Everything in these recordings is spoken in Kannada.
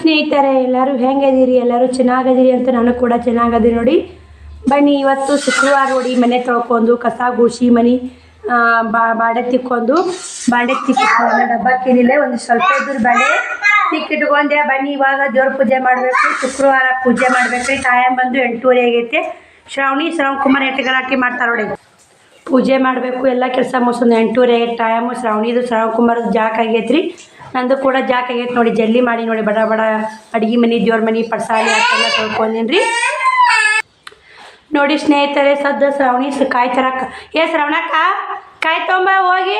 ಸ್ನೇಹಿತರೆ, ಎಲ್ಲರೂ ಹೆಂಗಿದ್ದೀರಿ? ಎಲ್ಲರೂ ಚೆನ್ನಾಗಿದ್ದೀರಿ ಅಂತ ನಾನು ಕೂಡ ಚೆನ್ನಾಗದೀನಿ ನೋಡಿ. ಬನ್ನಿ, ಇವತ್ತು ಶುಕ್ರವಾರ ನೋಡಿ ಮನೆ ತೊಳ್ಕೊಂಡು, ಕಸ ಗುಡಿಸಿ, ಮನೆ ಬಾ, ಬಾಡೆ ತಿಕ್ಕೊಂಡು, ಬಾಂಡೆ ತಿಕ್ಕಿಟ್ಕೊಂಡು ಡಬ್ಬಕ್ಕಿನಿಲ್ಲ ಒಂದು ಸ್ವಲ್ಪ ಇದ್ರ ಬಾಂಡೆ ತಿಕ್ಕಿಟ್ಕೊಂಡೆ. ಬನ್ನಿ, ಇವಾಗ ದೇವ್ರ ಪೂಜೆ ಮಾಡಬೇಕು, ಶುಕ್ರವಾರ ಪೂಜೆ ಮಾಡಬೇಕ್ರಿ ಟೈಮ್ ಬಂದು ಎಂಟೂವರೆ ಆಗೈತೆ. ಶ್ರಾವಣಿ, ಶ್ರವಣ್ ಕುಮಾರ್ ಎಂಟು ಗಲಾಟೆ ಮಾಡ್ತಾರೆ ನೋಡಿ. ಪೂಜೆ ಮಾಡಬೇಕು, ಎಲ್ಲ ಕೆಲಸ ಮುಗಿಸೋದು ಎಂಟೂವರೆ ಟೈಮು ಶ್ರಾವಣಿದು, ಶ್ರಾವಣ್ ಕುಮಾರ್ ಜಾಕ್ ಆಗೈತ್ರಿ. ನಂದು ಕೂಡ ಜಾಕ್ ಆಗೈತೆ ನೋಡಿ, ಜಲ್ಲಿ ಮಾಡಿ ನೋಡಿ, ಬಡ ಬಡ ಅಡುಗೆ ಮನೆ, ದೇವ್ರ ಮನೆ, ಪಡ್ಸಾಲಿ ಅಂತೆಲ್ಲ ತೊಳ್ಕೊಂಡೀನಿ ರೀ ನೋಡಿ ಸ್ನೇಹಿತರೆ, ಸದ್ದ ಶ್ರಾವಣಿ ಕಾಯಿ ತರಕ. ಏ ಶ್ರವಣಕ್ಕ, ಕಾಯಿ ತೊಂಬ ಹೋಗಿ.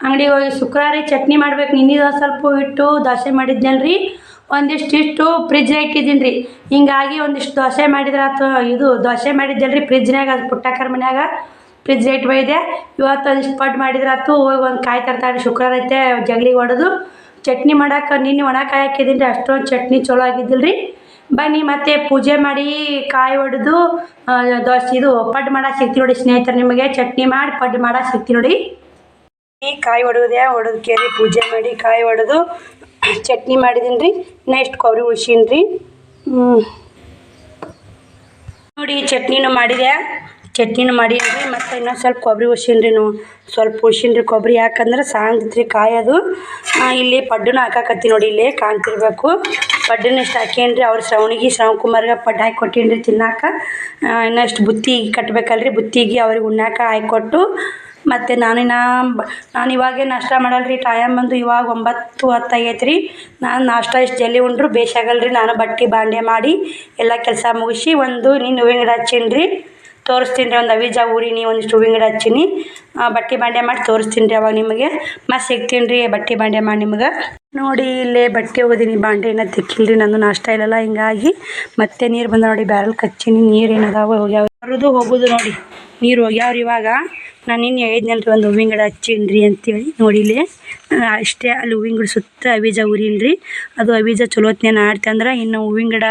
ಅಂಗಡಿಗೆ ಹೋಗಿ ಶುಕ್ರವಾರ ಚಟ್ನಿ ಮಾಡ್ಬೇಕು. ನಿನ್ನಿದ ಸ್ವಲ್ಪ ಇಟ್ಟು ದೋಸೆ ಮಾಡಿದ್ನಲ್ರಿ. ಒಂದಿಷ್ಟು ಇಷ್ಟು ಫ್ರಿಜ್ನಾಗ ಇಟ್ಟಿದ್ದೀನಿ ರೀ ಹಿಂಗಾಗಿ ಒಂದಿಷ್ಟು ದೋಸೆ ಮಾಡಿದ್ರೆ ಅಥವಾ ಇದು ದೋಸೆ ಮಾಡಿದ್ದಲ್ರಿ ಫ್ರಿಜ್ನಾಗ ಅದು ಪುಟ್ಟಕ್ಕರ ಮನ್ಯಾಗ. ಫ್ರಿಜ್ ರೇಟ್ ಬೈದೆ ಇವತ್ತು ಒಂದಿಷ್ಟು ಪಡ್ ಮಾಡಿದ್ರೆ ಆತು, ಹೋಗಿ ಒಂದು ಕಾಯಿ ತರ್ತಾಳೆ ಶುಕ್ರವಾರ ಐತೆ ಜಗ್ಲಿಗೆ ಹೊಡೆದು ಚಟ್ನಿ ಮಾಡೋಕೆ ನಿನ್ನೆ ಒಣ ಕಾಯಿ ಹಾಕಿದ್ದೀನಿ ರೀ, ಅಷ್ಟೊಂದು ಚಟ್ನಿ ಚಲೋ ಆಗಿದ್ದಿಲ್ಲ ರೀ ಬನ್ನಿ ಮತ್ತೆ ಪೂಜೆ ಮಾಡಿ ಕಾಯಿ ಹೊಡೆದು ದೋಸೆ ಇದು ಪಡ್ಡು ಮಾಡಕ್ಕೆ ಸಿಗ್ತೀವಿ ನೋಡಿ ಸ್ನೇಹಿತರು ನಿಮಗೆ. ಚಟ್ನಿ ಮಾಡಿ ಪಡ್ಡು ಮಾಡಕ್ಕೆ ಸಿಗ್ತೀವಿ ನೋಡಿ. ಈ ಕಾಯಿ ಹೊಡೆದೆ ಹೊಡೆದು ಕೇಳಿ ಪೂಜೆ ಮಾಡಿ ಕಾಯಿ ಹೊಡೆದು ಚಟ್ನಿ ಮಾಡಿದ್ದೀನಿ ರೀ. ನೆಕ್ಸ್ಟ್ ಕೊಬ್ಬರಿ ಉಳ್ಸೀನಿ ರೀ. ನೋಡಿ ಚಟ್ನಿನೂ ಮಾಡಿದೆ. ಚಟ್ನಿನೂ ರೀ ಮತ್ತು ಇನ್ನೊಂದು ಸ್ವಲ್ಪ ಕೊಬ್ಬರಿ ಉಳ್ಸೀನಿ ರೀ ನಾವು. ಸ್ವಲ್ಪ ಉಳ್ಸೀನಿ ರೀ ಕೊಬ್ಬರಿ, ಯಾಕಂದ್ರೆ ಸಾಂದ್ರಿ ಕಾಯಿ ಅದು ಇಲ್ಲಿ ಪಡ್ಡುನ ಹಾಕಾಕತ್ತಿ ನೋಡಿ, ಇಲ್ಲಿ ಕಾಣ್ತಿರ್ಬೇಕು. ಪಡ್ಡುನ ಇಷ್ಟು ಹಾಕೇನ್ರಿ, ಅವ್ರ ಶ್ರವಣಿಗೆ ಶ್ರವಣಕುಮಾರ್ಗೆ ಪಡ್ಡು ಹಾಕಿ ಕೊಟ್ಟೀನಿ ತಿನ್ನಾಕ ಇನ್ನಷ್ಟು ಬುತ್ತಿ ಕಟ್ಬೇಕಲ್ರಿ, ಬುತ್ತಿಗೆ ಅವ್ರಿಗೆ ಉಣ್ಣಾಕ ಹಾಕಿಕೊಟ್ಟು ಮತ್ತು ನಾನು ನಾನು ಇವಾಗೇ ನಾಷ್ಟ ಮಾಡಲ್ರಿ, ಟೈಮ್ ಬಂದು ಇವಾಗ ಒಂಬತ್ತು ಹತ್ತಾಗೈತೆ ರೀ ನಾನು ನಾಷ್ಟ ಇಷ್ಟು ಜಲ್ಲಿ ಉಂಡ್ರು ಬೇಸಾಗಲ್ರಿ ನಾನು ಬಟ್ಟೆ ಬಾಂಡೆ ಮಾಡಿ ಎಲ್ಲ ಕೆಲಸ ಮುಗಿಸಿ ಒಂದು ನೀನು ಹೂವಿನ ಗಿಡ ಹಚ್ಚಿನ್ರಿ. ತೋರಿಸ್ತೀನಿ ರೀ, ಒಂದು ಅವಿಜ ಊರಿನಿ ಒಂದಿಷ್ಟು ಹೂವಿನ ಗಿಡ ಹಚ್ಚೀನಿ ಬಟ್ಟೆ ಬಾಂಡೆ ಮಾಡಿ ತೋರಿಸ್ತೀನಿ ರೀ ಅವಾಗ ನಿಮಗೆ. ಮತ್ತು ಸಿಗ್ತೀನಿ ರೀ ಬಟ್ಟೆ ಬಾಂಡೆ ಮಾಡಿ ನಿಮ್ಗೆ. ನೋಡಿ, ಇಲ್ಲೇ ಬಟ್ಟೆ ಹೋಗೋದೀನಿ ಬಾಂಡೆ ಏನೋ ತಿಕ್ಕಿಲ್ಲ ರೀ ನಂದು ನಾಷ್ಟ ಇಲ್ಲಲ್ಲ, ಹಿಂಗಾಗಿ ಮತ್ತೆ ನೀರು ಬಂದ ನೋಡಿ, ಬ್ಯಾರಲ್ ಕಚ್ಚೀನಿ, ನೀರು ಏನದಾವ ಹೋಗ್ಯಾವ. ಬರೋದು ಹೋಗೋದು ನೋಡಿ. ನೀರು ಹೋಗ್ಯಾವ್ರಿ ಇವಾಗ, ನಾನು ನಿನ್ನೆ ಹೇಳಿದ್ನಲ್ಲ ರೀ ಒಂದು ಹೂವಿನ ಗಿಡ ಹಚ್ಚೀನಿ ರೀ ಅಂತೇಳಿ ನೋಡಿಲಿ ಅಷ್ಟೇ ಅಲ್ಲಿ ಹೂವಿನ ಗಿಡ ಸುತ್ತ ಅಬೀಜ ಉರಿನ್ರಿ. ಅದು ಅಬೀಜ ಚಲೋತ್ನೇನು ಆಡ್ತಂದ್ರೆ ಇನ್ನು ಹೂವಿನ ಗಿಡ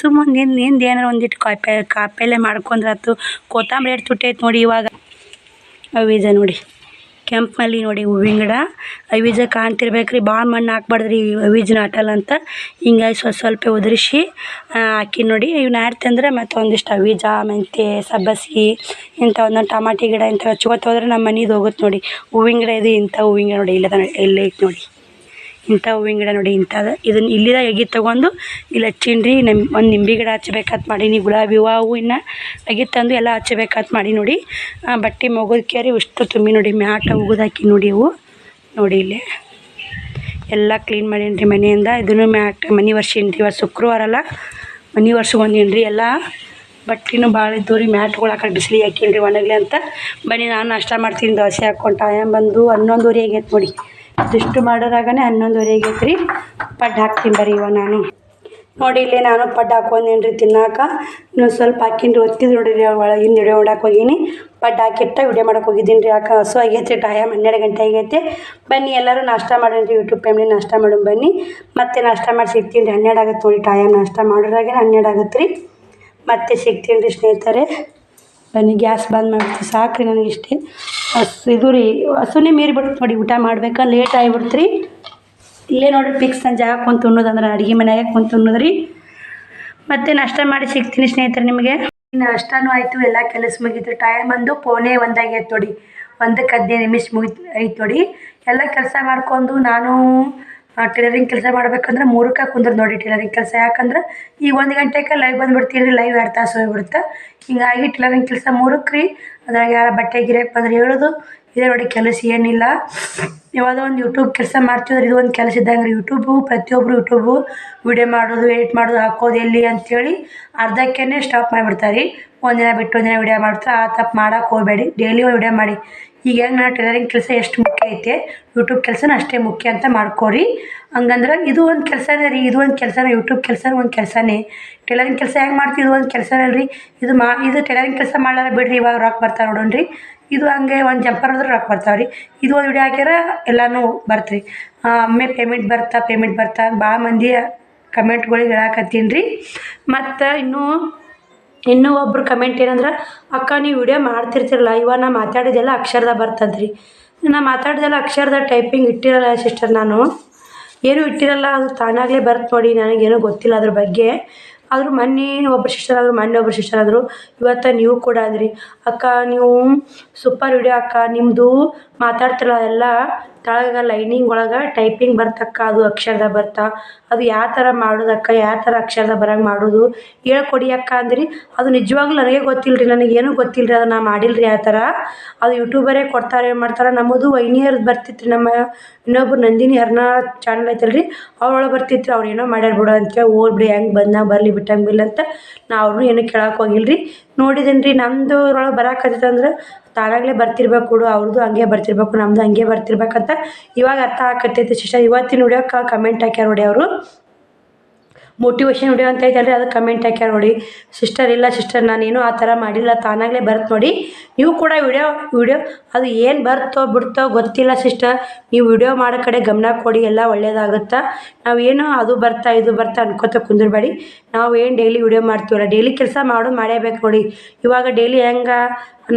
ಸುಮ್ಮನೆ ನಿಂದು ನಿಂದು ಏನಾರ ಒಂದಿಟ್ಟು ಕಾಯಿಪಲ್ಲೆ ಕಾಪೆಲೆ ಮಾಡ್ಕೊಂಡ್ರೆ ಆತು. ಕೊತ್ತಂಬರಿ ಎಷ್ಟು ತುಟ್ಟೈತೆ ನೋಡಿ ಇವಾಗ. ಅಬೀಜ ನೋಡಿ. ಕೆಂಪು ಮಲ್ಲಿ ನೋಡಿ ಹೂವಿನ ಗಿಡ. ಅವಿಜ ಕಾಣ್ತಿರ್ಬೇಕು ರೀ ಭಾಳ ಮಣ್ಣು ಹಾಕ್ಬಾರ್ದು ರೀ ಅವಿಜನ ಅಟಲ್ ಅಂತ. ಹಿಂಗಾಗಿ ಸ್ವಲ್ಪ ಸ್ವಲ್ಪ ಉದುರಿಸಿ ಹಾಕಿ ನೋಡಿ. ಇವ್ನ ಆಡ್ತಂದ್ರೆ ಮತ್ತು ಒಂದಿಷ್ಟು ಅವಿಜ ಮೆಂತ್ಯ ಸಬ್ಬಸ್ಗೆ ಇಂಥ ಒಂದೊಂದು ಟಮಾಟಿ ಗಿಡ ಇಂಥ ಹಚ್ಕೊತ ಹೋದ್ರೆ ನಮ್ಮ ಮನೆದು ಹೋಗುತ್ತೆ ನೋಡಿ. ಹೂವಿನ ಗಿಡ ಇದು ಇಂಥ ಹೂವಿನ ಗಿಡ ನೋಡಿ. ಇಲ್ಲದ ಇಲ್ಲೇ ಐತೆ ನೋಡಿ. ಇಂಥ ಹೂವಿನ ಗಿಡ ನೋಡಿ ಇಂಥದ್ದು ಇದನ್ನು ಇಲ್ಲಿದ ಎಗಿ ತೊಗೊಂಡು ಇಲ್ಲಿ ಹಚ್ಚೀನಿ ರೀ ನಿಮ್ ಒಂದು ನಿಂಬೆ ಗಿಡ ಹಚ್ಬೇಕಂತ ಮಾಡೀನಿ ಗುಲಾಬಿ ಹೂವು ಹೂವು ಇನ್ನು ಅಗಿ ತಂದು ಎಲ್ಲ ಹಚ್ಬೇಕಂತ ಮಾಡಿ ನೋಡಿ. ಬಟ್ಟೆ ಮುಗಿದ್ ಕೇರಿ ಇಷ್ಟು ತುಂಬಿ ನೋಡಿ, ಮ್ಯಾಟ ಉಗಿದು ಹಾಕಿ ನೋಡಿ ಇವು. ನೋಡಿ ಇಲ್ಲಿ. ಎಲ್ಲ ಕ್ಲೀನ್ ಮಾಡೀನಿ ರೀ ಮನೆಯಿಂದ. ಇದನ್ನು ಮ್ಯಾಟ್, ಮನೆ ವರ್ಷೀನಿ ಇವತ್ತು ಶುಕ್ರವಾರ ಅಲ್ಲ. ಮನೆ ವರ್ಷಗೊಂದೀನಿ ರೀ ಎಲ್ಲ ಬಟ್ಟೆನೂ ಭಾಳ ಇದ್ದವು ರೀ. ಮ್ಯಾಟ್ಗಳು ಹಾಕಿ ಬಿಸಿಲಿ ಹಾಕೀನಿ ರೀ ಒಣಗಲಿ ಅಂತ. ಬನ್ನಿ, ನಾನು ನಾಷ್ಟ ಮಾಡ್ತೀನಿ. ದೋಸೆ ಹಾಕ್ಕೊಂಡು ಟೈಮ್ ಬಂದು ಹನ್ನೊಂದುವರೆ ಆಗೈತೆ ನೋಡಿ. ಇದಿಷ್ಟು ಮಾಡೋರಾಗನೇ ಹನ್ನೊಂದುವರೆ ಆಗೈತೆ ರೀ ಪಡ್ಡು ಹಾಕ್ತೀನಿ ಬರ್ರಿ ಇವ ನಾನು. ನೋಡಿ, ಇಲ್ಲಿ ನಾನು ಪಡ್ಡು ಹಾಕೊಂಡೇನು ರೀ ತಿನ್ನಾಕ? ಇನ್ನೊಂದು ಸ್ವಲ್ಪ ಹಾಕಿನಿ ಒತ್ತಿದ್ ನೋಡಿರಿ ಒಳಗಿಂದ ವಿಡಿಯೋ ಮಾಡಕ್ಕೆ ಹೋಗೀನಿ. ಪಡ್ಡು ಹಾಕಿಟ್ಟ ವಿಡಿಯೋ ಮಾಡಕ್ಕೆ ಹೋಗಿದ್ದೀನಿ ರೀ ಯಾಕೆ, ಹಸು ಆಗೈತೆ ಟೈಮ್ ಹನ್ನೆರಡು ಗಂಟೆ ಆಗೈತೆ. ಬನ್ನಿ, ಎಲ್ಲರೂ ನಾಷ್ಟ ಮಾಡೋಣ ರೀ ಯೂಟ್ಯೂಬ್ ಫ್ಯಾಮಿಲಿ ನಾಷ್ಟ ಮಾಡೋಣ ಬನ್ನಿ. ಮತ್ತೆ ನಾಷ್ಟ ಮಾಡಿ ಸಿಗ್ತೀನಿ ರೀ, ಹನ್ನೆರಡು ಆಗುತ್ತೆ ನೋಡಿ, ಟೈಮ್ ನಾಷ್ಟ ಮಾಡೋರಾಗೆ ಹನ್ನೆರಡು ಆಗುತ್ತೆ ರೀ ಮತ್ತೆ ಸಿಗ್ತೀನಿ ರೀ ಸ್ನೇಹಿತರೆ. ಬನ್ನಿ ಗ್ಯಾಸ್ ಬಂದ್ ಮಾಡ್ತೀವಿ ಸಾಕು ರೀ ನನಗೆ ಇಷ್ಟೇ. ಹಸು, ಇದು ರೀ, ಹಸುನೇ ಮೀರಿ ಬಿಡ್ತು ನೋಡಿ, ಊಟ ಮಾಡ್ಬೇಕಾ ಲೇಟ್ ಆಗಿಬಿಡ್ತು ರೀ ಇಲ್ಲೇ ನೋಡ್ರಿ ಫಿಕ್ಸ್ ನನ್ನ ಜಾಗ ಕುಂತು ಉಣ್ಣೋದಂದ್ರೆ ಅಡುಗೆ ಮನೆಯಾಗ ಕುಂತು ಉಣ್ಣೋದ್ರಿ ಮತ್ತೆ ನಾಷ್ಟ ಮಾಡಿ ಸಿಗ್ತೀನಿ ಸ್ನೇಹಿತರೆ ನಿಮಗೆ. ನಾಷ್ಟನೂ ಆಯಿತು, ಎಲ್ಲ ಕೆಲಸ ಮುಗೀತು. ಟೈಮ್ ಬಂದು ಪೋನೆ ಒಂದಾಗೈತೆ ನೋಡಿ. ಒಂದಕ್ಕೆ ಹದಿನೈದು ನಿಮಿಷ ಮುಗಿತು ಐತೆ ನೋಡಿ. ಎಲ್ಲ ಕೆಲಸ ಮಾಡ್ಕೊಂಡು ನಾನು ಟೈಲರಿಂಗ್ ಕೆಲಸ ಮಾಡ್ಬೇಕಂದ್ರೆ ಮೂರಕ್ಕೆ ಕುಂದ್ರ ನೋಡಿ ಟೈಲರಿಂಗ್ ಕೆಲಸ. ಯಾಕಂದ್ರೆ ಈಗ ಒಂದು ಗಂಟೆಗೆ ಲೈವ್ ಬಂದುಬಿಡ್ತೀನಿ ಲೈವ್ ಎರಡು ತಾಸು ಹೋಗ್ಬಿಡುತ್ತೆ. ಹಿಂಗಾಗಿ ಟೈಲರಿಂಗ್ ಕೆಲಸ ಮೂರಕ್ಕೆ ರೀ. ಅದ್ರಾಗ ಯಾರ ಬಟ್ಟೆ ಗಿರಾಕ್ ಬಂದ್ರೆ ಹೇಳೋದು, ಇದೇ ನೋಡಿ ಕೆಲಸ ಏನಿಲ್ಲ. ಯಾವುದೋ ಒಂದು ಯೂಟ್ಯೂಬ್ ಕೆಲಸ ಮಾಡ್ತಿದ್ರೆ ಇದು ಒಂದು ಕೆಲಸ ಇದ್ದಂಗೆ ರೀ ಯೂಟ್ಯೂಬು ಪ್ರತಿಯೊಬ್ಬರು ಯೂಟ್ಯೂಬು ವಿಡಿಯೋ ಮಾಡೋದು ಎಡಿಟ್ ಮಾಡೋದು ಹಾಕೋದು ಎಲ್ಲಿ ಅಂಥೇಳಿ ಅರ್ಧಕ್ಕೇ ಸ್ಟಾಪ್ ಮಾಡಿಬಿಡ್ತಾರೆ ರೀ. ಒಂದಿನ ಬಿಟ್ಟು ಒಂದಿನ ವಿಡಿಯೋ ಮಾಡ್ತಾರೆ. ಆ ತಪ್ಪು ಮಾಡೋಕೆ ಹೋಗಬೇಡಿ. ಡೈಲಿ ವಿಡಿಯೋ ಮಾಡಿ. ಈಗ ಹೆಂಗೆ ನಾನು ಟೈಲರಿಂಗ್ ಕೆಲಸ ಎಷ್ಟು ಮುಖ್ಯ ಐತೆ? ಯೂಟ್ಯೂಬ್ ಕೆಲಸನೂ ಅಷ್ಟೇ ಮುಖ್ಯ ಅಂತ ಮಾಡ್ಕೊರಿ. ಹಂಗಂದ್ರೆ ಇದು ಒಂದು ಕೆಲಸನೇ ರೀ, ಇದು ಒಂದು ಕೆಲಸನೇ. ಯೂಟ್ಯೂಬ್ ಕೆಲಸ ಒಂದು ಕೆಲಸನೇ. ಟೈಲರಿಂಗ್ ಕೆಲಸ ಹೆಂಗೆ ಮಾಡ್ತೀವಿ? ಇದು ಒಂದು ಕೆಲಸನೇ ರೀ ಇದು ಮಾ, ಇದು ಟೈಲರಿಂಗ್ ಕೆಲಸ ಮಾಡಲಾರ ಬಿಡ್ರಿ, ಇವಾಗ ರೊಕ್ಕ ಬರ್ತಾರೆ ನೋಡೋಣ್ರಿ ಇದು ಹಂಗೆ ಒಂದು ಜಂಪರ್ ಹೋದ್ರೆ ರೊಕ್ಕ ಬರ್ತಾವೆ ರೀ. ಇದು ಒಂದು ವಿಡಿಯೋ ಹಾಕ್ಯಾರ ಎಲ್ಲನೂ ಬರ್ತ್ರಿ. ಒಮ್ಮೆ ಪೇಮೆಂಟ್ ಬರ್ತಾ ಪೇಮೆಂಟ್ ಬರ್ತಾ ಭಾಳ ಮಂದಿ ಕಮೆಂಟ್ಗಳಿಗೆ ಹೇಳಾಕತ್ತೀನಿ ರೀ. ಮತ್ತು ಇನ್ನೂ ಇನ್ನೂ ಒಬ್ರು ಕಮೆಂಟ್ ಏನಂದ್ರೆ, ಅಕ್ಕ, ನೀವು ವಿಡಿಯೋ ಮಾಡ್ತಿರ್ತಿರಲ್ಲ, ಇವಾಗ ನಾ ಮಾತಾಡಿದೆಲ್ಲ ಅಕ್ಷರದ ಬರ್ತದ್ರಿ. ನಾ ಮಾತಾಡಿದೆಲ್ಲ ಅಕ್ಷರದ ಟೈಪಿಂಗ್ ಇಟ್ಟಿರಲ್ಲ ಸಿಸ್ಟರ್ ನಾನು. ಏನೂ ಇಟ್ಟಿರಲ್ಲ, ಅದು ತಾನಾಗಲೇ ಬರ್ತು ನೋಡಿ, ನನಗೇನೂ ಗೊತ್ತಿಲ್ಲ ಅದ್ರ ಬಗ್ಗೆ. ಆದರೂ ಮೊನ್ನೆ ಒಬ್ಬರು ಸಿಸ್ಟರ್ ಆದರು, ಮೊನ್ನೆ ಒಬ್ಬರು ಸಿಸ್ಟರ್ ಆದರು, ಇವತ್ತು ನೀವು ಕೂಡ ಅಂದ್ರಿ. ಅಕ್ಕ, ನೀವು ಸೂಪರ್ ವಿಡಿಯೋ ಅಕ್ಕ ನಿಮ್ಮದು ಮಾತಾಡ್ತಿರಲ್ಲ ಎಲ್ಲ ಕೆಳಗೆ ಲೈನಿಂಗ್ ಒಳಗೆ ಟೈಪಿಂಗ್ ಬರ್ತಕ್ಕ, ಅದು ಅಕ್ಷರ ಬರ್ತಾ, ಅದು ಯಾವ ಥರ ಮಾಡೋದು ಅಕ್ಕ ಯಾವ ಥರ ಅಕ್ಷರ ಬರಂಗೆ ಮಾಡೋದು, ಹೇಳ್ಕೊಡಿ ಅಕ್ಕ ಅಂದ್ರಿ. ಅದು ನಿಜವಾಗ್ಲೂ ನನಗೆ ಗೊತ್ತಿಲ್ಲ ರೀ ನನಗೇನು ಗೊತ್ತಿಲ್ಲ ರೀ ಅದು ನಾ ಮಾಡಿಲ್ಲ ಆ ಥರ ಅದು ಯೂಟ್ಯೂಬರೇ ಕೊಡ್ತಾರೆ, ಏನು ಮಾಡ್ತಾರೆ, ನಮ್ಮದು ವೈನಿಯರ್ದು ಬರ್ತಿತ್ತು ನಮ್ಮ ಇನ್ನೊಬ್ರು ನಂದಿನಿ ಹರ್ನ ಚಾನಲ್ ಐತಲ್ರಿ ರೀ ಅವ್ರೊಳಗೆ ಬರ್ತಿತ್ತು ಅವ್ರು ಏನೋ ಮಾಡ್ಯಾರ ಬಿಡು ಅಂತೇಳಿ ಕೇಳಿ ಬಿಡಿ, ಹೆಂಗೆ ಬಂದಾಗ ಬರಲಿ ಬಿಟ್ಟಂಗಿಲ್ಲ ಅಂತ ನಾ ಅವ್ರನ್ನೂ ಏನೂ ಕೇಳಕ್ಕೆ ಹೋಗಿಲ್ಲ ರೀ ನೋಡಿದೇನೆ ರೀ ನಮ್ಮದು ಅಂದ್ರೆ ತಾನಾಗಲೇ ಬರ್ತಿರ್ಬೇಕು ಕೊಡು ಅವ್ರದ್ದು ಹಂಗೆ ಬರ್ತಿರ್ಬೇಕು ನಮ್ಮದು ಹಂಗೆ ಬರ್ತಿರ್ಬೇಕಂತ ಇವಾಗ ಅರ್ಥ ಆಗತ್ತೈತೆ ಸಿಸ್ಟರ್ ಇವತ್ತಿನ ವಿಡಿಯೋಕ್ಕೆ ಕಮೆಂಟ್ ಹಾಕ್ಯಾರ ನೋಡಿ ಅವರು. ಮೋಟಿವೇಶನ್ ವಿಡಿಯೋ ಅಂತ ಐತಲ್ರಿ, ಅದಕ್ಕೆ ಕಮೆಂಟ್ ಹಾಕ್ಯಾರ ನೋಡಿ. ಸಿಸ್ಟರ್ ಇಲ್ಲ ಸಿಸ್ಟರ್ ನಾನೇನು ಆ ಥರ ಮಾಡಿಲ್ಲ, ತಾನಾಗಲೇ ಬರ್ತು ನೋಡಿ. ನೀವು ಕೂಡ ವಿಡಿಯೋ ವಿಡಿಯೋ ಅದು ಏನು ಬರ್ತೋ ಬಿಡ್ತೋ ಗೊತ್ತಿಲ್ಲ ಸಿಸ್ಟರ್ ನೀವು ವಿಡಿಯೋ ಮಾಡೋ ಕಡೆ ಗಮನ ಕೊಡಿ, ಎಲ್ಲ ಒಳ್ಳೇದಾಗುತ್ತೆ. ನಾವೇನು ಅದು ಬರ್ತಾ, ಇದು ಬರ್ತಾ ಅನ್ಕೋತ ಕುಂದಿರಬೇಡಿ. ನಾವು ಏನು ಡೈಲಿ ವಿಡಿಯೋ ಮಾಡ್ತೀವಲ್ಲ ಡೈಲಿ ಕೆಲಸ ಮಾಡೋದು ಮಾಡೇಬೇಕು ನೋಡಿ. ಇವಾಗ ಡೈಲಿ ಹೆಂಗೆ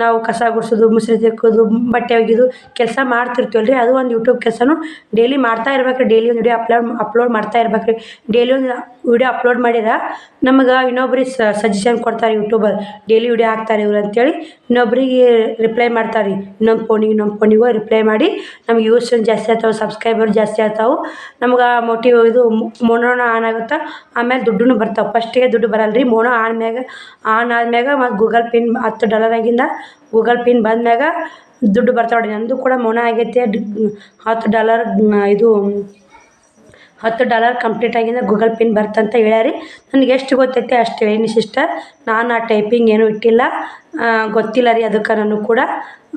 ನಾವು ಕಸ ಗುಡಿಸೋದು, ಮುಸ್ರೆ ತಿಕ್ಕೋದು, ಬಟ್ಟೆ ಒಗೆಯೋದು ಕೆಲಸ ಮಾಡ್ತಿರ್ತೀವಲ್ಲ ರೀ ಅದು ಒಂದು ಯೂಟ್ಯೂಬ್ ಕೆಲಸನೂ ಡೈಲಿ ಮಾಡ್ತಾ ಇರ್ಬೇಕು ಡೈಲಿ ಒಂದು ವಿಡಿಯೋ ಅಪ್ಲೋಡ್ ಅಪ್ಲೋಡ್ ಮಾಡ್ತಾ ಇರ್ಬೇಕು ರೀ ಡೈಲಿ ಒಂದು ವಿಡಿಯೋ ಅಪ್ಲೋಡ್ ಮಾಡಿದ್ರೆ ನಮ್ಗೆ ಇನ್ನೊಬ್ರಿಗೆ ಸಜೆಷನ್ ಕೊಡ್ತಾರೆ ಯೂಟ್ಯೂಬರ್ ಡೈಲಿ ವಿಡಿಯೋ ಹಾಕ್ತಾರೆ ಇವ್ರು ಅಂತೇಳಿ ಇನ್ನೊಬ್ರಿಗೆ ರಿಪ್ಲೈ ಮಾಡ್ತಾರೆ. ರೀ ಇನ್ನೊಂದು ಫೋನಿಗೆ ಇನ್ನೊಂದು ಫೋನಿಗೂ ರಿಪ್ಲೈ ಮಾಡಿ ನಮ್ಗೆ ಯೂಸ್ ಜಾಸ್ತಿ ಆಗ್ತಾವೆ ಸಬ್ಸ್ಕ್ರೈಬರ್ ಜಾಸ್ತಿ ಆಗ್ತಾವೆ. ನಮ್ಗೆ ಮೋಟಿವ್ ಇದು ಮೋನೋನ ಆನ್ ಆಗುತ್ತೆ? ಆಮೇಲೆ ದುಡ್ಡು ಬರ್ತಾವೆ. ಫಸ್ಟಿಗೆ ದುಡ್ಡು ಬರಲ್ಲ ರೀ ಮೋನೋ ಆನ್ ಮ್ಯಾಗ ಆನ್ ಆದ್ಮ್ಯಾಗ ಮತ್ತು ಗೂಗಲ್ ಪಿನ್ ಹತ್ತು ಡಾಲರ್ ಆಗಿಂದ ಗೂಗಲ್ ಪಿನ್ ಬಂದ್ಮ್ಯಾಗ ದುಡ್ಡು ಬರ್ತಾವೆ ನಂದು ಕೂಡ ಮೌನ ಆಗೈತೆ. ಹತ್ತು ಡಾಲರ್ ಇದು, ಹತ್ತು ಡಾಲರ್ ಕಂಪ್ಲೀಟ್ ಆಗಿಂದ ಗೂಗಲ್ ಪಿನ್ ಬರ್ತಂತ ಹೇಳ್ಯಾರಿ. ನನಗೆ ಎಷ್ಟು ಗೊತ್ತೈತೆ ಅಷ್ಟು ಹೇಳೀನಿ ಸಿಸ್ಟರ್. ನಾನು ಆ ಟೈಪಿಂಗ್ ಏನೂ ಇಟ್ಟಿಲ್ಲ. ಗೊತ್ತಿಲ್ಲ ರೀ ಅದಕ್ಕೆ ನಾನು ಕೂಡ.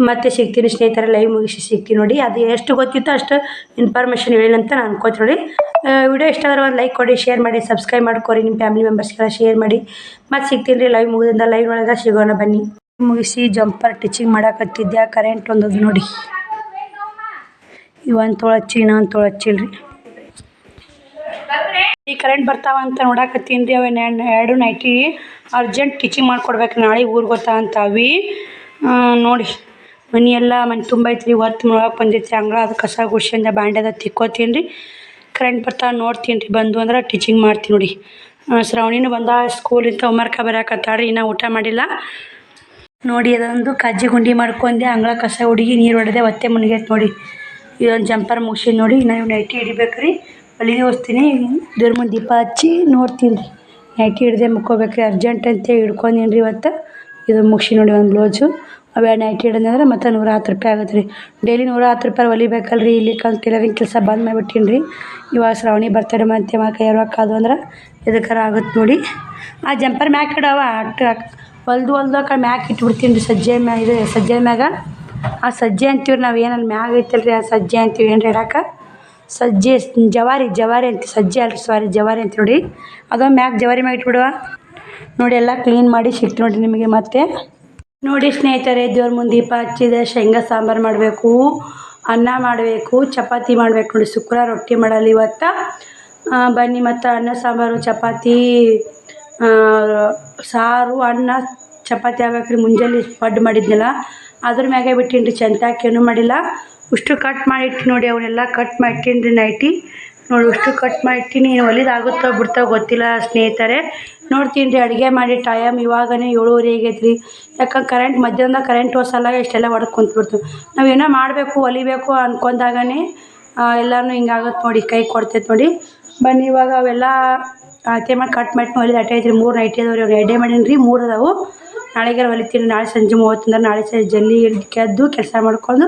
ಮತ್ತೆ ಸಿಗ್ತೀನಿ ಸ್ನೇಹಿತರೆ ಲೈವ್ ಮುಗಿಸಿ ಸಿಗ್ತೀನಿ ನೋಡಿ. ಅದು ಎಷ್ಟು ಗೊತ್ತಿತ್ತು ಅಷ್ಟು ಇನ್ಫಾರ್ಮೇಷನ್ ಹೇಳಿನಂತ ನಾನು ಅನ್ಕೋತೀನಿ ನೋಡಿ. ವಿಡಿಯೋ ಇಷ್ಟ ಆದರೆ ಒಂದು ಲೈಕ್ ಕೊಡಿ ಶೇರ್ ಮಾಡಿ ಸಬ್ಸ್ಕ್ರೈಬ್ ಮಾಡ್ಕೊರಿ. ನಿಮ್ಮ ಫ್ಯಾಮಿಲಿ ಮೆಂಬರ್ಸ್ಗೆಲ್ಲ ಶೇರ್ ಮಾಡಿ. ಮತ್ತೆ ಸಿಗ್ತೀನಿ ರೀ ಲೈವ್ ಮುಗಿದಿಂದ ಲೈವ್ ಒಳಗೆ ಸಿಗೋಣ ಬನ್ನಿ. ಮುಗಿಸಿ ಜಂಪರ್ ಟಿಚಿಂಗ್ ಮಾಡಕತ್ತಿದ್ದೆ ಕರೆಂಟ್ ಒಂದದು ನೋಡಿ. ಇವನ್ ತೊಳಚ್ಚಿ ಇನ್ನೊಂದು ತೊಳಚ್ಚಿಲ್ರಿ ಈ ಕರೆಂಟ್ ಬರ್ತಾವ ಅಂತ ನೋಡಾಕತ್ತೀನಿ ರೀ ಅವನ್ನ ಎರಡು ನೈಟಿ ಅರ್ಜೆಂಟ್ ಟೀಚಿಂಗ್ ಮಾಡ್ಕೊಡ್ಬೇಕು ನಾಳೆ ಊರ್ ಗೊತ್ತಾ ನೋಡಿ. ಮನಿ ಎಲ್ಲ ಮನೆ ತುಂಬ ಐತ್ರಿ. ಒತ್ತು ನೋಡಕ್ಕೆ ಬಂದೈತ್ರಿ. ಅಂಗಳ ಅದು ಕಸ ಗುಡ್ಸಿಂದ ಬಾಂಡ್ಯದ ತಿಕ್ಕೋತೀನಿ ರೀ ಕರೆಂಟ್ ಬರ್ತಾವ ನೋಡ್ತೀನಿ ರೀ ಬಂದು ಅಂದ್ರೆ ಟೀಚಿಂಗ್ ಮಾಡ್ತೀನಿ ನೋಡಿ. ಶ್ರಾವಣಿನೂ ಬಂದ ಸ್ಕೂಲಿಂದ ಹೋಮ್ವರ್ಕ ಬರೋಕತ್ತಾಳ್ರಿ. ಇನ್ನೂ ಊಟ ಮಾಡಿಲ್ಲ. ನೋಡಿ, ಅದೊಂದು ಕಜ್ಜಿ ಗುಂಡಿ ಮಾಡ್ಕೊಂಡೆ. ಅಂಗಳ ಕಸ ಹುಡುಗಿ, ನೀರು ಹೊಡೆದೆ ಒತ್ತೆ ಮುನಿಗೈತೆ ನೋಡಿ. ಇದೊಂದು ಜಂಪರ್ ಮುಗಿಸಿ ನೋಡಿ. ನಾವು ನೈಟಿ ಹಿಡಿಬೇಕ್ರಿ. ರೀ ಹೊಲಿಗೆ ಹೊಸ್ತೀನಿ. ದೇವ್ರ ಮುಂದೆ ದೀಪ ಹಚ್ಚಿ ನೋಡ್ತೀನಿ ರೀ. ನೈಟಿ ಹಿಡ್ದೆ ಮುಕ್ಕೋಬೇಕ್ರಿ. ಅರ್ಜೆಂಟ್ ಅಂತ ಹಿಡ್ಕೊಂಡೀನಿ ರೀ ಇವತ್ತು. ಇದು ಮುಗಿಸಿ ನೋಡಿ ಒಂದು ಬ್ಲೌಸು ಅವು ನೈಟಿ ಹಿಡಿದ್ರೆ ಮತ್ತೆ ನೂರ ಹತ್ತು ರೂಪಾಯಿ ಆಗುತ್ತೆ ರೀ. ಡೈಲಿ ನೂರ ಹತ್ತು ರೂಪಾಯಿ ಹೊಲಿಬೇಕಲ್ಲ ರೀ ಇಲ್ಲಿ ಕಲ್ ಟೈಲರಿಂಗ್ ಕೆಲಸ ಬಂದ್ ಮಾಡಿಬಿಟ್ಟಿನಿ ರೀ. ಇವಾಗ ಶ್ರಾವಣಿ ಬರ್ತಡೆ ಮತ್ತೆ ಮಾ ಕೈ ಅದು ಅಂದ್ರೆ ಇದಕ್ಕಾರ ಆಗುತ್ತೆ ನೋಡಿ. ಆ ಜಂಪರ್ ಮ್ಯಾಕ್ ಇಡವ. ಅಟ್ಟು ಹೊಲ್ದು ಹೊಲ್ದು ಕಡೆ ಇಟ್ಬಿಡ್ತೀನಿ ರೀ ಸಜ್ಜೆ ಮ್ಯಾ ಇದು ಸಜ್ಜೆ ಮ್ಯಾಗ. ಆ ಸಜ್ಜೆ ಅಂತೀವಿ ನಾವು ಏನಲ್ಲಿ ಮ್ಯಾಗ ಐತಲ್ಲ ರೀ ಆ ಸಜ್ಜೆ ಅಂತೀವಿ ಏನು ಇಡಾಕ ಸಜ್ಜೆ ಜವಾರಿ ಜವಾರಿ ಅಂತ ಸಜ್ಜೆ ಅಲ್ರಿ ಸಾರಿ ಜವಾರಿ ಅಂತ ನೋಡಿ. ಅದು ಮ್ಯಾಗ ಜವಾರಿ ಮ್ಯಾಗ ಇಟ್ಬಿಡುವ. ನೋಡಿ ಎಲ್ಲ ಕ್ಲೀನ್ ಮಾಡಿ ಸಿಕ್ತು ನೋಡಿ ನಿಮಗೆ ಮತ್ತೆ. ನೋಡಿ ಸ್ನೇಹಿತರೆ, ದೇವ್ರ ಮುಂದೆ ದೀಪ ಹಚ್ಚಿದೆ, ಶೇಂಗಾ ಸಾಂಬಾರು ಮಾಡಬೇಕು, ಅನ್ನ ಮಾಡಬೇಕು, ಚಪಾತಿ ಮಾಡಬೇಕು ನೋಡಿ ಶುಕ್ರವಾರ ರೊಟ್ಟಿ ಮಾಡಲ್ಲ ಇವತ್ತು. ಬನ್ನಿ ಮತ್ತು ಅನ್ನ, ಸಾಂಬಾರು, ಚಪಾತಿ. ಸಾರು, ಅನ್ನ, ಚಪಾತಿ ಆಗ್ಬೇಕು ರೀ ಮುಂಜಾನೆ ಪಡ್ಡು ಮಾಡಿದ್ನಲ್ಲ, ಅದ್ರ ಮ್ಯಾಗೆ ಬಿಟ್ಟೀನಿ ರೀ ಏನೂ ಮಾಡಿಲ್ಲ. ಉಷ್ಟು ಕಟ್ ಮಾಡಿ ಇಟ್ಟು ನೋಡಿ ಅವನ್ನೆಲ್ಲ ಕಟ್ ಮಾಡಿಟ್ಟೀನಿ ರೀ ನೈಟಿ ನೋಡಿ ಉಷ್ಟು ಕಟ್ ಮಾಡಿಟ್ಟಿನಿ ಒಲಿದಾಗುತ್ತೋ ಬಿಡ್ತೋ ಗೊತ್ತಿಲ್ಲ ಸ್ನೇಹಿತರೆ. ನೋಡ್ತೀನಿ ರೀ ಅಡುಗೆ ಮಾಡಿ ಟೈಮ್ ಇವಾಗನೇ ಏಳುವರೆ ಆಗೈತೆ ರೀ ಯಾಕಂದ್ರೆ ಕರೆಂಟ್ ಮಧ್ಯಾಹ್ನದಾಗ ಕರೆಂಟ್ ಹೋಸಲ್ಲ ಇಷ್ಟೆಲ್ಲ ಹೊಡೆದು ಕುಂತ್ಬಿಡ್ತು. ನಾವು ಏನೋ ಮಾಡಬೇಕು ಹೊಲಿಬೇಕು ಅಂದ್ಕೊಂಡಾಗನೇ ಎಲ್ಲನೂ ಹಿಂಗಾಗುತ್ತೆ ನೋಡಿ, ಕೈ ಕೊಡ್ತೈತೆ ನೋಡಿ. ಬನ್ನಿ, ಇವಾಗ ಅವೆಲ್ಲ ಅಳತೆ ಮಾಡಿ ಕಟ್ ಮಾಡಿ ಹೊಲಿದು ಅಟ್ಟೆ ಐತ್ರಿ ಮೂರು ನೈಟಿ ಅದಾವೆ ರೀ ಅವ್ರು ಎಡೆ ಮಾಡೀನಿ ರೀ, ಮೂರು ಅದಾವು. ನಾಳೆಗೆ ಹೊಲಿತೀನಿ. ನಾಳೆ ಸಂಜೆ ಮೂವತ್ತಂದ್ರೆ ನಾಳೆ ಸಂಜೆ ಜಲ್ದಿ ಕೆದ್ದು ಕೆಲಸ ಮಾಡ್ಕೊಂಡು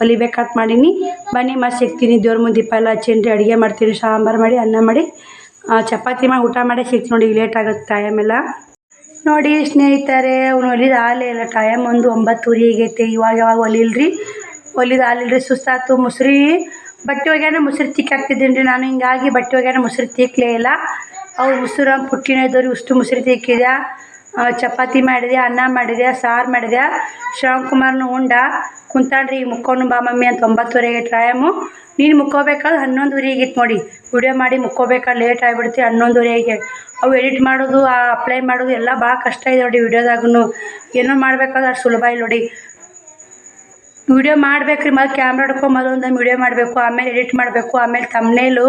ಹೊಲಿಬೇಕಂತ ಮಾಡೀನಿ. ಬನ್ನಿ ಮತ್ತೆ ಸಿಗ್ತೀನಿ. ದೇವ್ರ ಮುಂದೆ ದೀಪ ಎಲ್ಲ ಹಚ್ಚೀನಿ ಅಡುಗೆ ಮಾಡ್ತೀನಿ. ಸಾಂಬಾರು ಮಾಡಿ, ಅನ್ನ ಮಾಡಿ. ಚಪಾತಿ ಮಾಡಿ, ಊಟ ಮಾಡಿ ಸಿಗ್ತೀನಿ ನೋಡಿ. ಲೇಟ್ ಆಗುತ್ತೆ ಟೈಮ್ ಎಲ್ಲ. ನೋಡಿ, ಸ್ನೇಹಿತರೆ, ಅವ್ನು ಹೊಲಿದ ಹಾಲೇ ಇಲ್ಲ. ಟೈಮ್ ಒಂದು ಒಂಬತ್ತೂರಿ ಆಗೈತೆ. ಇವಾಗ ಯಾವಾಗ ಹೊಲಿಲ್ರಿ ಹೊಲಿದ ಹಾಲಿಲ್ರಿ ಸುಸ್ತಾತು, ಮುಸ್ರಿ. ಬಟ್ಟೆ ಒಗ್ಯಾನ ಮುಸ್ರಿ ತಿಕ್ಕಾಕ್ತಿದ್ದೀನಿ ರೀ. ನಾನು ಹಿಂಗಾಗಿ ಬಟ್ಟೆ ಒಗ್ಯಾನ ಮುಸ್ರಿ ತಿಕ್ಕಲೇ ಇಲ್ಲ. ಅವು ಉಸಿರು ಪುಟ್ಟಿನ ಇದ್ದವ್ರಿ ಉಷ್ಟು ಮುಸುರಿ ತಿಕ್ಕಿದೆ ಚಪಾತಿ ಮಾಡಿದೆ ಅನ್ನ ಮಾಡಿದೆ ಸಾರು ಮಾಡಿದೆ ಶ್ಯಾಮ್ಕುಮಾರ್ನು ಉಂಡ ಕುಂತಾಣ್ರಿ ಈಗ ಮುಕ್ಕೊಂಡು ಬಾ ಮಮ್ಮಿ ಅಂತ ಒಂಬತ್ತುವರೆಗೆ ಟೈಮು ನೀನು ಮುಕ್ಕೋಬೇಕಾದ್ರೆ ಹನ್ನೊಂದುವರೆಗೆ ಇತ್ತು ನೋಡಿ. ವಿಡಿಯೋ ಮಾಡಿ ಮುಕ್ಕೋಬೇಕಾದ್ರೆ ಲೇಟ್ ಆಗಿಬಿಡ್ತಿ, ಹನ್ನೊಂದುವರೆಗೆ. ಅವು ಎಡಿಟ್ ಮಾಡೋದು, ಆ ಅಪ್ಲೈ ಮಾಡೋದು ಎಲ್ಲ ಭಾಳ ಕಷ್ಟ ಇದೆ ನೋಡಿ ವಿಡಿಯೋದಾಗೂ ಏನೋ ಮಾಡ್ಬೇಕಾದ್ರೆ ಅಷ್ಟು ಸುಲಭ ಇಲ್ಲ ನೋಡಿ. ವಿಡಿಯೋ ಮಾಡ್ಬೇಕ್ರಿ ಮತ್ತು ಕ್ಯಾಮ್ರಾ ಹಿಡ್ಕೊಂಬದು ಒಂದು ವಿಡಿಯೋ ಮಾಡಬೇಕು, ಆಮೇಲೆ ಎಡಿಟ್ ಮಾಡಬೇಕು, ಆಮೇಲೆ ತಮ್ನೇಲು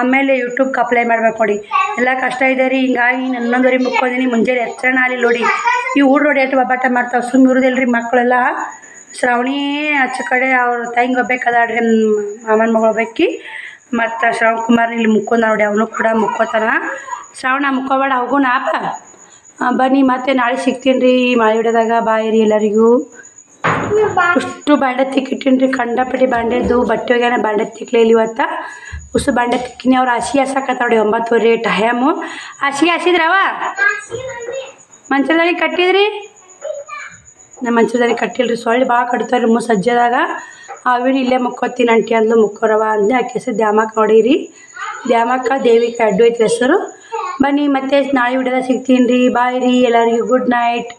ಆಮೇಲೆ ಯೂಟ್ಯೂಬ್ಗೆ ಅಪ್ಲೈ ಮಾಡ್ಬೇಕು ನೋಡಿ. ಎಲ್ಲ ಕಷ್ಟ ಇದೆ ರೀ. ಹಿಂಗಾಗಿ ಹನ್ನೊಂದುವರೆ ಮುಕ್ಕೊಂದಿನಿ ಮುಂಜಾನೆ ಎಚ್ಚರಣ ಅಲ್ಲಿ ನೋಡಿ. ಈ ಊರು ನೋಡಿ ಎಷ್ಟು ಒಬ್ಬಾಟ ಮಾಡ್ತಾವೆ. ಸುಮ್ಮನೆ ಇರೋದಿಲ್ಲ ರೀ ಮಕ್ಕಳೆಲ್ಲ. ಶ್ರಾವಣಿ ಆಚೆ ಕಡೆ ಅವ್ರ ತಂಗಿ ಒಬ್ಬೇಕು ರೀ, ನಮ್ಮ ಮಾಮನ ಮಗಳು ಒಬ್ಬಾಕಿ. ಮತ್ತು ಶ್ರವಣ್ ಕುಮಾರ್ ಇಲ್ಲಿ ಮುಕ್ಕೊಂದ ನೋಡಿ. ಅವನು ಕೂಡ ಮುಕ್ಕೋತಾನ. ಶ್ರಾವಣ, ಮುಕ್ಕೋಬೇಡ. ಅವಗೂ ನಾಪ. ಬನ್ನಿ, ಮತ್ತೆ ನಾಳೆ ಸಿಗ್ತೀನಿ ರೀ ಮಳೆ ಹಿಡಿದಾಗ ಬಾಯ್ ರೀ ಎಲ್ಲರಿಗೂ. ಅಷ್ಟು ಬಾಂಡೆ ತಿಕ್ಕಿಟ್ಟಿನಿ ರೀ ಕಂಡಪಟ್ಟಿ ಬಾಂಡೆದ್ದು ಬಟ್ಟೆ ಒಗ್ಯಾನ ಬಾಂಡೆ ತಿಕ್ಲಿಲ್ಲ ಇವತ್ತು ಉಸು ಬಂಡೆ ತಿಕ್ಕಿನಿ ಅವ್ರು ಹಸಿ ಹಸಕತ್ತ ನೋಡಿ ಒಂಬತ್ತುವರೆ ಟೈಮು ಹಸಿಗೆ ಹಸಿದ್ರವ ಮಂಚದಲ್ಲಿ ಕಟ್ಟಿದ್ರಿ ನಮ್ಮ ಮಂಚದಲ್ಲಿ ಕಟ್ಟಿಲ್ರಿ ಸೊಳ್ಳೆ ಭಾಳ ಕಟ್ತಾರೆ ರೀ ಮು ಸಜ್ಜದಾಗ ಅವಿನ ಇಲ್ಲೇ ಮುಕ್ಕೋತೀನಿ ಅಂಟಿ ಅಂದ್ಲು ಮುಕ್ಕೋರವ ಅಂದೆ ಆಕೆ ಹೆಸರು ದ್ಯಾಮಕ್ಕ ನೋಡಿರಿ ದ್ಯಾಮಕ್ಕ ದೇವಿಕ ಅಡ್ಡು ಹೆಸರು ಬನ್ನಿ ಮತ್ತೆ ನಾಳೆ ವಿಡಿಯೋದಾಗ ಸಿಗ್ತೀನಿ ರೀ ಬಾಯ್ ರೀ ಎಲ್ಲರಿಗೂ ಗುಡ್ ನೈಟ್